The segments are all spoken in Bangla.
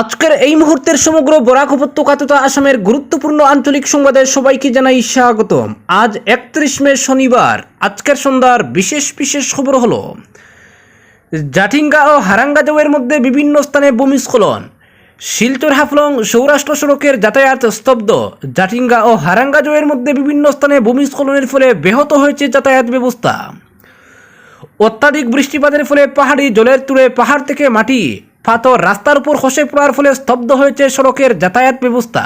আজকের এই মুহূর্তের সমগ্র বরাক উপত্যকা তথা আসামের গুরুত্বপূর্ণ আঞ্চলিক সংবাদে সবাইকে জানাই স্বাগতম। আজ একত্রিশ মে শনিবার, আজকের সন্ধ্যার বিশেষ বিশেষ খবর হলো জাঠিঙ্গা ও হারাঙ্গাজাওয়ের মধ্যে বিভিন্ন স্থানে ভূমিস্খলন। শিলচর হাফলং সৌরাষ্ট্র সড়কের যাতায়াত স্তব্ধ। জাঠিঙ্গা ও হারাঙ্গাজাওয়ের মধ্যে বিভিন্ন স্থানে ভূমিস্খলনের ফলে ব্যাহত হয়েছে যাতায়াত ব্যবস্থা। অত্যাধিক বৃষ্টিপাতের ফলে পাহাড়ি জলের তুলে পাহাড় থেকে মাটি পাথর রাস্তার উপর খসে পড়ার ফলে স্তব্ধ হয়েছে সড়কের যাতায়াত ব্যবস্থা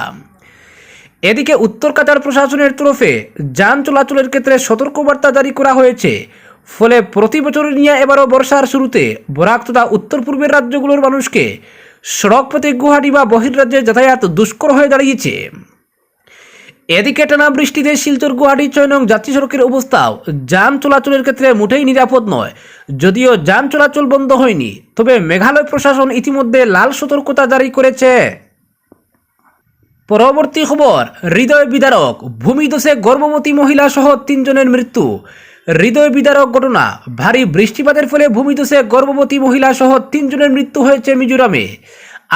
এদিকে উত্তর কাতার প্রশাসনের তরফে যান চলাচলের ক্ষেত্রে সতর্কবার্তা জারি করা হয়েছে ফলে প্রতি বছরের নিয়ে এবারও বর্ষার শুরুতে বরাক তথা উত্তর পূর্বের রাজ্যগুলোর মানুষকে সড়ক পথে গুয়াহাটি বা বহির্রাজ্যে যাতায়াত দুষ্কর হয়ে দাঁড়িয়েছে। এদিকে টানা বৃষ্টিতে শিলচর, গুয়াহাটি ছয় নং যাত্রী সড়কের অবস্থাও যান চলাচলের ক্ষেত্রে মোটেই নিরাপদ নয়। যদিও যান চলাচল বন্ধ হয়নি, তবে মেঘালয় প্রশাসন ইতিমধ্যে লাল সতর্কতা জারি করেছে। পরবর্তী খবর, হৃদয় বিদারক ভূমিদোষে গর্ভবতী মহিলা সহ তিনজনের মৃত্যু। হৃদয় বিদারক ঘটনা, ভারী বৃষ্টিপাতের ফলে ভূমিদোষে গর্ভবতী মহিলা সহ তিনজনের মৃত্যু হয়েছে মিজোরামে।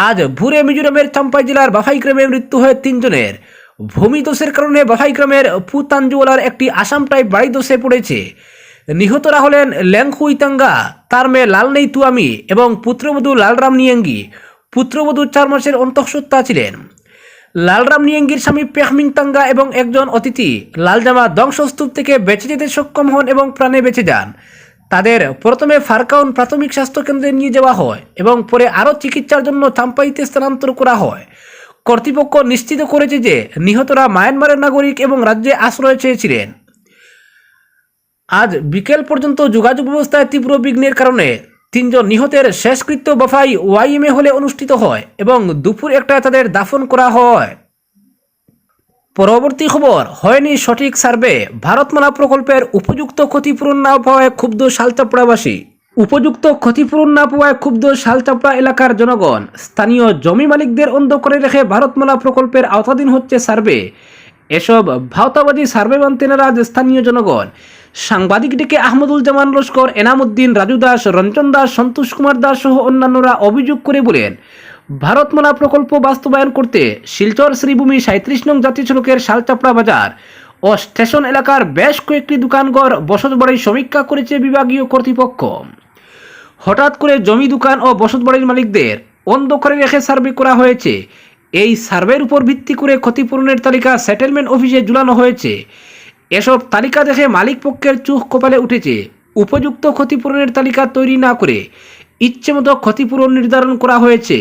আজ ভোরে মিজোরামের চাম্পাই জেলার বাফাই গ্রামে মৃত্যু হয় তিনজনের। ভূমিদোষের কারণে বাফাই গ্রামের পুতাঞ্জুয়ালার একটি আসাম টাইপ বাড়ি দোষে পড়েছে। নিহতরা হলেন ল্যাংখুইতাঙ্গা তার মেয়ে লালনেই তুয়ামি এবং পুত্রবধূ লালরাম নিয়াঙ্গি। পুত্রবধূ চার মাসের অন্তঃসত্ত্বা ছিলেন। লালরাম নিয়ঙ্গির স্বামী পেহমিং তাঙ্গা এবং একজন অতিথি লালজামা ধ্বংসস্তূপ থেকে বেঁচে যেতে সক্ষম হন এবং প্রাণে বেঁচে যান। তাদের প্রথমে ফারকাউন প্রাথমিক স্বাস্থ্যকেন্দ্রে নিয়ে যাওয়া হয় এবং পরে আরও চিকিৎসার জন্য চাম্পাইতে স্থানান্তর করা হয়। কর্তৃপক্ষ নিশ্চিত করেছে যে নিহতরা মায়ানমারের নাগরিক এবং রাজ্যে আশ্রয় চেয়েছিলেন। আজ বিকেল পর্যন্ত যোগাযোগ ব্যবস্থায় তীব্র বিঘ্নের কারণে তিনজন নিহতের শেষকৃত্য বাফাই ওয়াইএমএ হলে অনুষ্ঠিত হয় এবং দুপুর একটায় তাদের দাফন করা হয়। পরবর্তী খবর, হয়নি সঠিক সার্ভে। ভারতমালা প্রকল্পের উপযুক্ত ক্ষতিপূরণ না পাওয়ায় ক্ষুব্ধ শালচাপড়াবাসী উপযুক্ত ক্ষতিপূরণ না পাওয়ায় ক্ষুব্ধ শালচাপড়া এলাকার জনগণ, স্থানীয় জমি মালিকদের অন্ধ করে রেখে ভারতমালা প্রকল্পের আওতাধীন হচ্ছে সার্ভে। এসব ভাওতাবাদী সার্ভে মানতে নারাজ স্থানীয় জনগণ। সাংবাদিক ডেকে আহমদুল জামান লস্কর, এনামুদ্দিন, রাজু দাস, রঞ্জন দাস, সন্তোষ কুমার দাস সহ অন্যান্যরা অভিযোগ করে বলেন, ভারতমালা প্রকল্প বাস্তবায়ন করতে শিলচর শ্রীভূমি সাঁত্রিশ নং জাতীয় সড়কের শালচাপড়া বাজার ও স্টেশন এলাকার বেশ কয়েকটি দোকানঘর বসতবাড়ি সমীক্ষা করেছে বিভাগীয় কর্তৃপক্ষ। হঠাৎ করে জমি দোকান ও বসতবাড়ির মালিকদের অন্ধ করে রেখে সার্ভে করা হয়েছে। এই সার্ভের উপর ভিত্তি করে ক্ষতিপূরণের তালিকা সেটেলমেন্ট অফিসে ঝুলানো হয়েছে। এসব তালিকা দেখে মালিক পক্ষের চোখ কপালে উঠেছে। উপযুক্ত ক্ষতিপূরণের তালিকা তৈরি না করে ইচ্ছে মতো ক্ষতিপূরণ নির্ধারণ করা হয়েছে।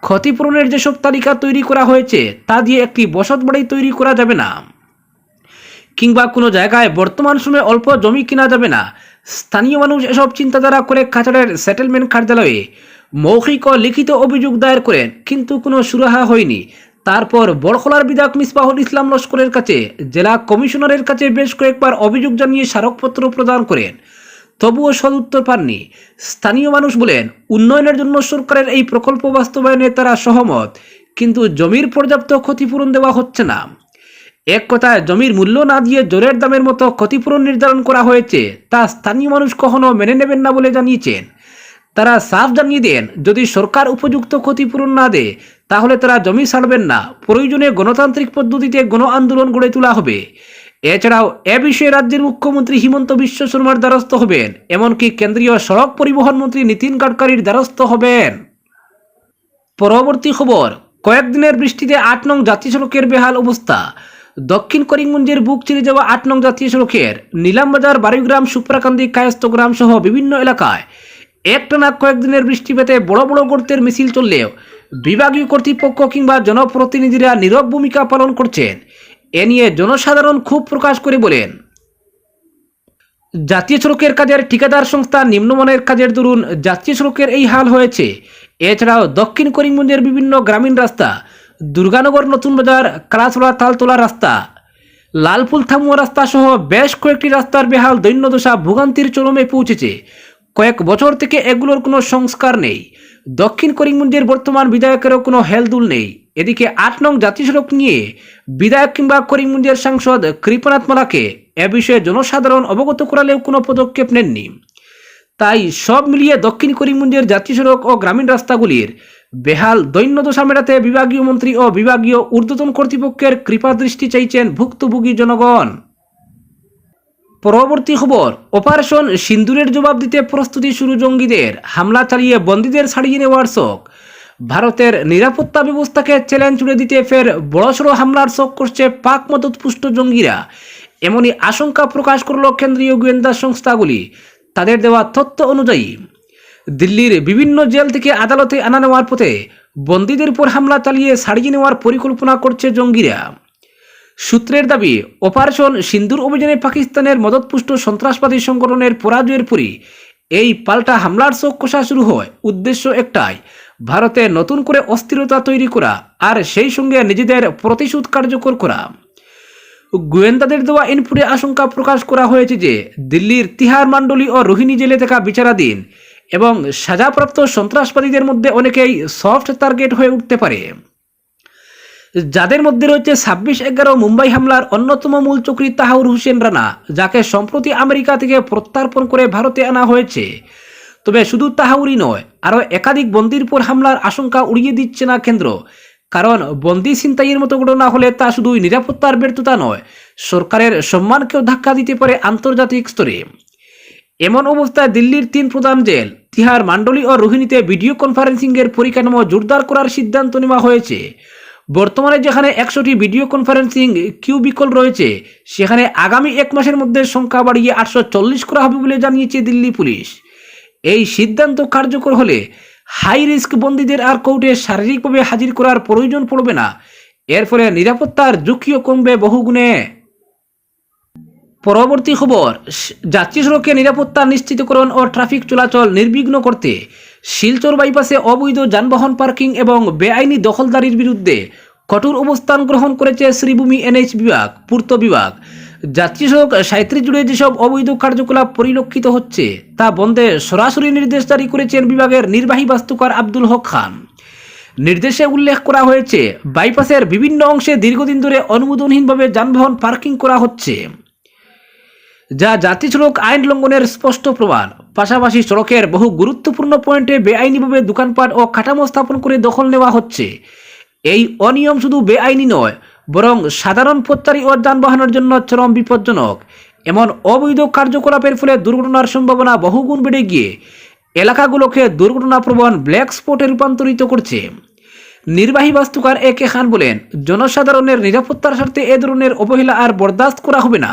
ক্ষতিপূরণের যেসব তালিকা তৈরি করা হয়েছে, তা দিয়ে একটি বসত বাড়ি তৈরি করা যাবে না। কিংবা কোনো জায়গায় বর্তমান সময়ে অল্প জমি কেনা যাবে না। স্থানীয় মানুষ এসব চিন্তাধারা করে কাছাড়ের সেটেলমেন্ট কার্যালয়ে মৌখিক ও লিখিত অভিযোগ দায়ের করেন, কিন্তু কোনো সুরাহা হয়নি। তারপর বড়খলার বিধায়ক মিসবাহুল ইসলাম লস্করের কাছে জেলা কমিশনারের কাছে বেশ কয়েকবার অভিযোগ জানিয়ে স্মারকপত্র প্রদান করেন, তবুও সদুত্তর পাননি। স্থানীয় মানুষ বলেন, উন্নয়নের জন্য সরকারের এই প্রকল্প বাস্তবায়নে তারা সহমত, কিন্তু জমির পর্যাপ্ত ক্ষতিপূরণ দেওয়া হচ্ছে না। এক কথায় জমির মূল্য না দিয়ে জোরের দামের মতো ক্ষতিপূরণ নির্ধারণ করা হয়েছে, তা স্থানীয় মানুষ কখনো মেনে নেবেন না বলে জানিয়েছেন। তারা সাফ জানিয়ে দেন, যদি সরকার উপযুক্ত ক্ষতিপূরণ না দেয়, তাহলে তারা জমি ছাড়বেন না। প্রয়োজনে গণতান্ত্রিক পদ্ধতিতে গণ আন্দোলন গড়ে তোলা হবে। এছাড়াও এ বিষয়ে রাজ্যের মুখ্যমন্ত্রী হিমন্ত বিশ্ব শর্মার দ্বারস্থ হবেন, এমনকি কেন্দ্রীয় সড়ক পরিবহন মন্ত্রী নীতিন গাডকারির দ্বারস্থ হবেন। পরবর্তী খবর, কয়েকদিনের বৃষ্টিতে আট নং জাতীয় সড়কের বেহাল অবস্থা। দক্ষিণ করিমগঞ্জের বুক চিরে যাওয়া আট নং জাতীয় সড়কের নিলামবাজার বারুগ্রাম সুপ্রাকান্দি কায়স্থগ্রাম সহ বিভিন্ন এলাকায় একটানা কয়েকদিনের বৃষ্টিপাতে বড় বড় গর্তের মিছিল চললেও বিভাগীয় কর্তৃপক্ষ কিংবা জনপ্রতিনিধিরা নীরব ভূমিকা পালন করছেন। এ নিয়ে জনসাধারণ ক্ষোভ প্রকাশ করে বলেন, জাতীয় সড়কের কাজের ঠিকাদার সংস্থা নিম্নমানের কাজের দরুন জাতীয় সড়কের এই হাল হয়েছে। এছাড়াও দক্ষিণ করিমগঞ্জের বিভিন্ন গ্রামীণ রাস্তা দুর্গানগর নতুন বাজার কালাছড়া তালতলা রাস্তা। লালপুল থামুয়া রাস্তা সহ বেশ কয়েকটি রাস্তার বেহাল দৈন্যদশা ভোগান্তির চরমে পৌঁছেছে। কয়েক বছর থেকে এগুলোর কোনো সংস্কার নেই। দক্ষিণ করিমগঞ্জের বর্তমান বিধায়কেরও কোনো হেলদুল নেই। এদিকে আট নং জাতীয় সড়ক নিয়ে বিধায়ক কিংবা করিমগঞ্জের সাংসদ কৃপনাথ মালাকে এ বিষয়ে জনসাধারণ অবগত করালেও কোনো পদক্ষেপ নেননি। তাই সব মিলিয়ে দক্ষিণ করিমগঞ্জের জাতীয় সড়ক ও গ্রামীণ রাস্তাগুলির বেহাল দৈন্যদশা মেটাতে বিভাগীয় মন্ত্রী ও বিভাগীয় ঊর্ধ্বতন কর্তৃপক্ষের কৃপাদৃষ্টি চাইছেন ভুক্তভোগী জনগণ। পরবর্তী খবর, অপারেশন সিন্দুরের জবাব দিতে প্রস্তুতি শুরু জঙ্গিদের। হামলা চালিয়ে বন্দীদের ছাড়িয়ে নেওয়ার শোক। ভারতের নিরাপত্তা ব্যবস্থাকে চ্যালেঞ্জ জুড়ে দিতে ফের বড়সড় হামলার শোক করছে পাক মদতপুষ্ট জঙ্গিরা। এমনই আশঙ্কা প্রকাশ করল কেন্দ্রীয় গোয়েন্দা সংস্থাগুলি। তাদের দেওয়া তথ্য অনুযায়ী দিল্লির বিভিন্ন জেল থেকে আদালতে আনা নেওয়ার পথে বন্দীদের উপর হামলা চালিয়ে ছাড়িয়ে নেওয়ার পরিকল্পনা করছে জঙ্গিরা। সূত্রের দাবি, অপারেশন সিন্দুর অভিযানে পাকিস্তানের মদতপুষ্ট সন্ত্রাসবাদী সংগঠনের পরাজয়ের পরই এই পাল্টা হামলার চোখ কষা শুরু হয়। উদ্দেশ্য একটাই, ভারতে নতুন করে অস্থিরতা তৈরি করা আর সেই সঙ্গে নিজেদের প্রতিশোধ কার্যকর করা। গোয়েন্দাদের দেওয়া ইনপুটে আশঙ্কা প্রকাশ করা হয়েছে যে, দিল্লির তিহার মান্ডলি ও রোহিণী জেলে থাকা বিচারাধীন এবং সাজাপ্রাপ্ত সন্ত্রাসবাদীদের মধ্যে অনেকেই সফট টার্গেট হয়ে উঠতে পারে। যাদের মধ্যে রয়েছে ছাব্বিশ এগারো মুম্বাই হামলার অন্যতম মূল চক্রী তাহাউর হোসেন রানা, যাকে সম্প্রতি আমেরিকা থেকে প্রত্যার্পণ করে ভারতে আনা হয়েছে। তবে শুধু তাহাউরই নয়, আরও একাধিক বন্দির উপর হামলার আশঙ্কা উড়িয়ে দিচ্ছে না কেন্দ্র। কারণ বন্দি ছিনতাইয়ের মতো ঘটনা হলে তা শুধুই নিরাপত্তার ব্যর্থতা নয়, সরকারের সম্মানকেও ধাক্কা দিতে পারে আন্তর্জাতিক স্তরে। এমন অবস্থায় দিল্লির তিন প্রধান জেল, তিহার মান্ডলি ও রোহিণীতে ভিডিও কনফারেন্সিংয়ের পরিকাঠামো জোরদার করার সিদ্ধান্ত নেওয়া হয়েছে। বর্তমানে যেখানে একশোটি ভিডিও কনফারেন্সিং কিউবিকল রয়েছে, সেখানে আগামী এক মাসের মধ্যে সংখ্যা বাড়িয়ে আটশো চল্লিশ করা হবে বলে জানিয়েছে দিল্লি পুলিশ। এই সিদ্ধান্ত কার্যকর হলে হাই রিস্ক বন্দীদের আর কোর্টে শারীরিকভাবে হাজির করার প্রয়োজন পড়বে না। এর ফলে নিরাপত্তার ঝুঁকিও কমবে বহুগুণে। পরবর্তী খবর যাত্রী সড়কে নিরাপত্তা নিশ্চিতকরণ ও ট্রাফিক চলাচল নির্বিঘ্ন করতে শিলচর বাইপাসে অবৈধ যানবাহন পার্কিং এবং বেআইনি দখলদারির বিরুদ্ধে কঠোর অবস্থান গ্রহণ করেছে শ্রীভূমি এনএইচ বিভাগ, পূর্ত বিভাগ। যাত্রী সড়ক সাঁত্রিশ জুড়ে যেসব অবৈধ কার্যকলাপ পরিলক্ষিত হচ্ছে, তা বন্ধে সরাসরি নির্দেশ জারি করেছেন বিভাগের নির্বাহী বাস্তুকার আব্দুল হক খান। নির্দেশে উল্লেখ করা হয়েছে, বাইপাসের বিভিন্ন অংশে দীর্ঘদিন ধরে অনুমোদনহীনভাবে যানবাহন পার্কিং করা হচ্ছে। যা জাতি সড়ক আইন লঙ্ঘনের স্পষ্ট প্রমাণ। পাশাপাশি সড়কের বহু গুরুত্বপূর্ণ পয়েন্টে বেআইনিভাবে দোকানপাট ও কাঠামো স্থাপন করে দখল নেওয়া হচ্ছে। এই অনিয়ম শুধু বেআইনি নয়, বরং সাধারণ পথচারী ও যানবাহনের জন্য চরম বিপজ্জনক। এমন অবৈধ কার্যকলাপের ফলে দুর্ঘটনার সম্ভাবনা বহুগুণ বেড়ে গিয়ে এলাকাগুলোকে দুর্ঘটনাপ্রবণ ব্ল্যাক স্পটে রূপান্তরিত করছে। নির্বাহী বাস্তুকার এ কে খান বলেন, জনসাধারণের নিরাপত্তার স্বার্থে এ ধরনের অবহেলা আর বরদাস্ত করা হবে না।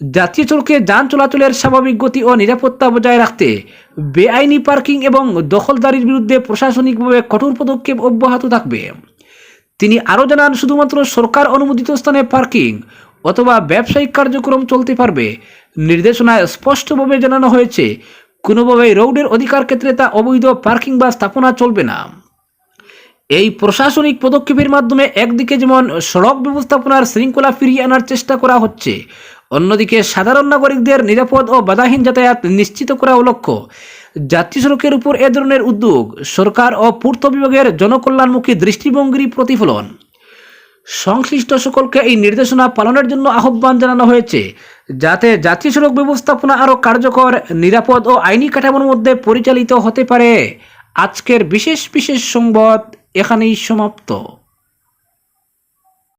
জাতীয় সড়কে যান চলাচলের স্বাভাবিক গতি ও নিরাপত্তা বজায় রাখতে, বেআইনি পার্কিং এবং দখলদারির বিরুদ্ধে প্রশাসনিকভাবে কঠোর পদক্ষেপ অব্যাহত থাকবে। তিনি আরও জানান, শুধুমাত্র সরকার অনুমোদিত স্থানে পার্কিং অথবা ব্যবসায়িক কার্যক্রম চলতে পারবে। নির্দেশনায় স্পষ্টভাবে জানানো হয়েছে, কোনোভাবেই রোডের অধিকার ক্ষেত্রে তা অবৈধ পার্কিং বা স্থাপনা চলবে না। এই প্রশাসনিক পদক্ষেপের মাধ্যমে একদিকে যেমন সড়ক ব্যবস্থাপনার শৃঙ্খলা ফিরিয়ে আনার চেষ্টা করা হচ্ছে অন্যদিকে সাধারণ নাগরিকদের নিরাপদ ও বাধাহীন যাতায়াত নিশ্চিত করা লক্ষ্য। যাত্রী সড়কের উপর এ ধরনের উদ্যোগ সরকার ও পূর্ত বিভাগের জনকল্যাণমুখী দৃষ্টিভঙ্গির প্রতিফলন। সংশ্লিষ্ট সকলকে এই নির্দেশনা পালনের জন্য আহ্বান জানানো হয়েছে, যাতে যাত্রী সড়ক ব্যবস্থাপনা আরও কার্যকর, নিরাপদ ও আইনি কাঠামোর মধ্যে পরিচালিত হতে পারে। আজকের বিশেষ বিশেষ সংবাদ এখানেই সমাপ্ত।